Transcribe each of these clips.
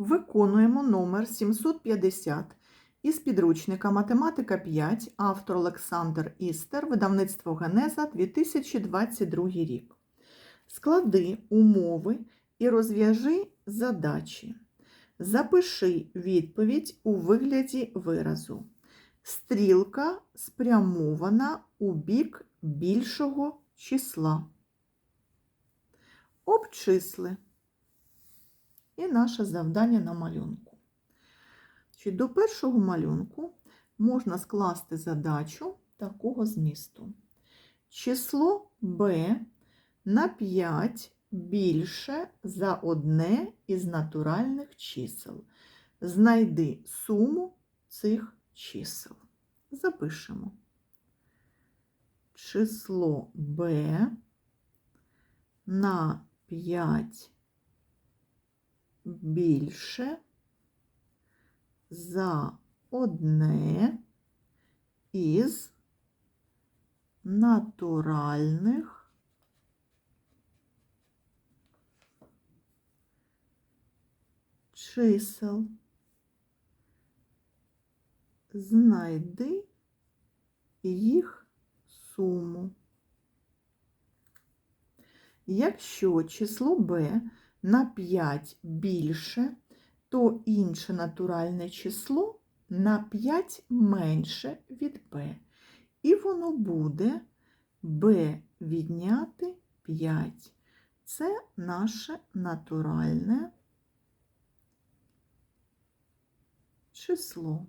Виконуємо номер 750 із підручника Математика 5, автор Олександр Істер, видавництво Генеза 2022 рік. Склади умови і розв'яжи задачі. Запиши відповідь у вигляді виразу. Стрілка спрямована у бік більшого числа. Обчисли. І наше завдання на малюнку. До першого малюнку можна скласти задачу такого змісту. Число b на 5 більше за одне із натуральних чисел. Знайди суму цих чисел. Запишемо. Число b на 5 більше за одне із натуральних чисел. Знайди їх суму. Якщо число b на 5 більше, то інше натуральне число на 5 менше від b. І воно буде b відняти 5. Це наше натуральне число.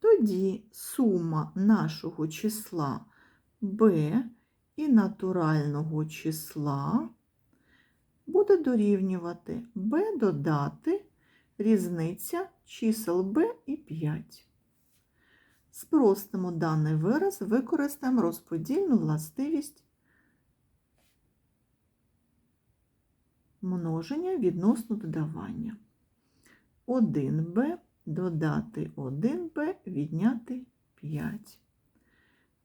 Тоді сума нашого числа b і натурального числа буде дорівнювати b додати різниця чисел b і 5. Спростимо даний вираз, використаємо розподільну властивість множення відносно додавання. 1b додати 1b відняти 5.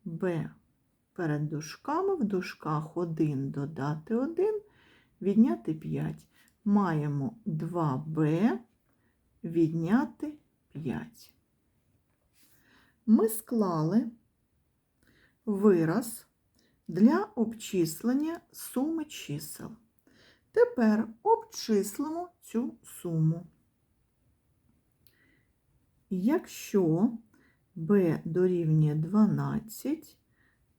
b перед дужками в дужках 1 додати 1 відняти 5. Маємо 2b відняти 5. Ми склали вираз для обчислення суми чисел. Тепер обчислимо цю суму. Якщо b дорівнює 12,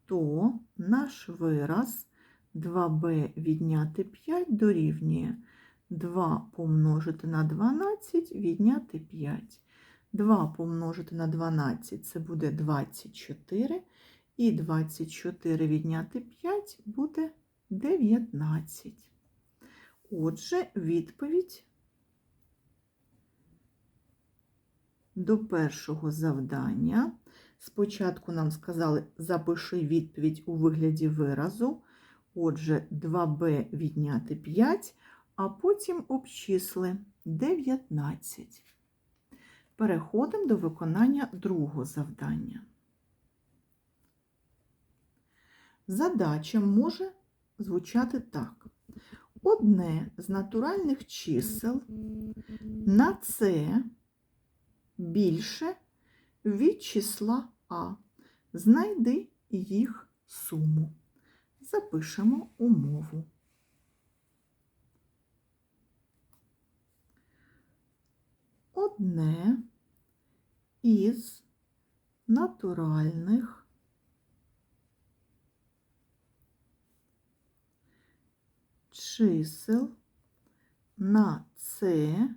то наш вираз 2b відняти 5 дорівнює 2 помножити на 12 відняти 5. 2 помножити на 12 це буде 24, і 24 відняти 5 буде 19. Отже, відповідь до першого завдання. Спочатку нам сказали, запиши відповідь у вигляді виразу. Отже, 2b відняти 5, а потім обчисли 19. Переходимо до виконання другого завдання. Задача може звучати так. Одне з натуральних чисел на це більше від числа А. Знайди їх суму. Запишемо умову. Одне із натуральних чисел на це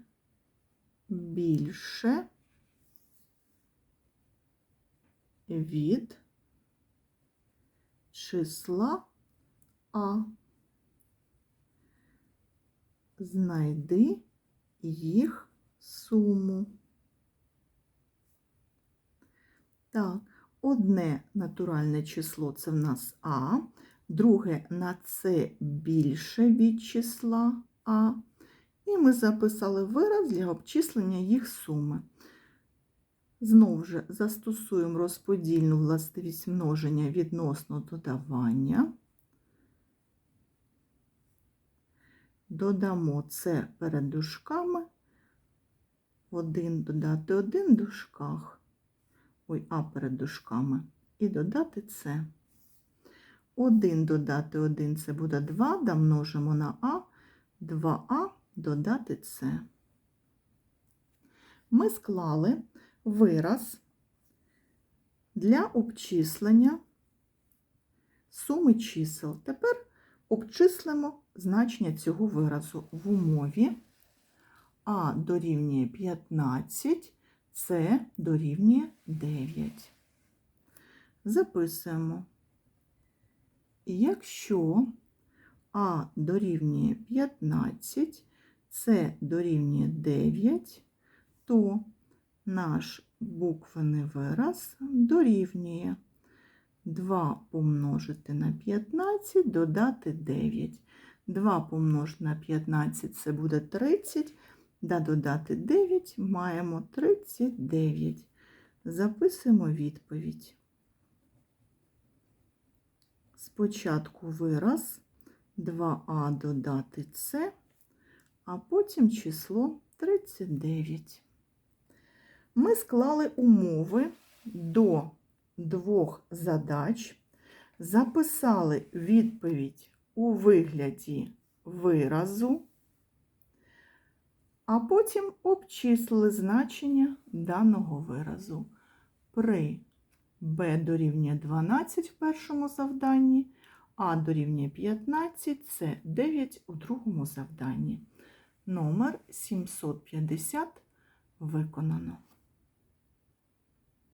більше від числа А. Знайди їх суму. Так, одне натуральне число це в нас А, друге на це більше від числа А. І ми записали вираз для обчислення їх суми. Знову ж застосуємо розподільну властивість множення відносно додавання. Додамо це перед дужками. 1 додати 1 в дужках. Ой, а перед дужками. І додати це. 1 додати 1 це буде 2, да множимо на А, 2А додати це. Ми склали вираз для обчислення суми чисел. Тепер обчислимо значення цього виразу в умові А дорівнює 15, С дорівнює 9. Записуємо. Якщо А дорівнює 15, С дорівнює 9, то наш буквений вираз дорівнює 2 помножити на 15, додати 9. 2 помножити на 15 це буде 30, да додати 9 маємо 39. Записуємо відповідь. Спочатку вираз 2а додати С, а потім число 39. Ми склали умови до двох задач, записали відповідь у вигляді виразу, а потім обчислили значення даного виразу. При b дорівнює 12 в першому завданні, а дорівнює 15, це 9 у другому завданні. Номер 750 виконано.